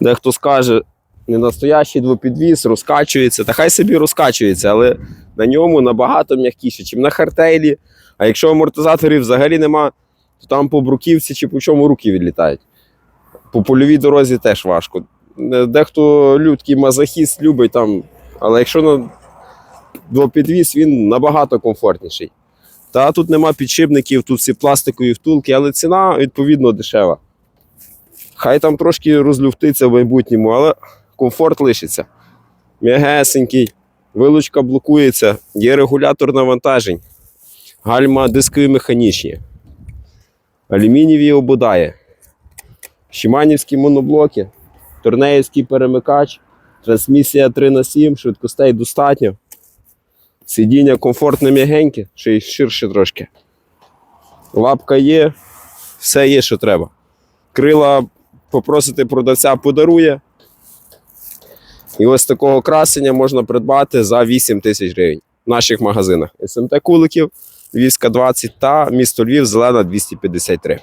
Дехто скаже, не настоящий двопідвіз, розкачується. Та хай собі розкачується, але на ньому набагато м'якіше, ніж на хартейлі. А якщо амортизаторів взагалі нема, то там по бруківці чи по чому руки відлітають. По польовій дорозі теж важко. Е, Дехто людський мазохіст любить там, але якщо на двопідвіз, він набагато комфортніший. Та тут нема підшипників, тут всі пластикові втулки, але ціна відповідно дешева. Хай там трошки розлюфтиться в майбутньому, але комфорт лишиться. М'ягесенький, вилучка блокується, є регулятор навантажень, гальма дискові механічні, алюмінієві ободаї, Шиманівські моноблоки, Торнеївський перемикач, трансмісія 3х7, швидкостей достатньо. Сидіння комфортне м'ягеньке, ще й ширше трошки. Лапка є, все є, що треба. Крила попросити продавця подарує. І ось такого красення можна придбати за 8 тисяч гривень в наших магазинах. СМТ Куликів, Львівська 20 та місто Львів, Зелена 253.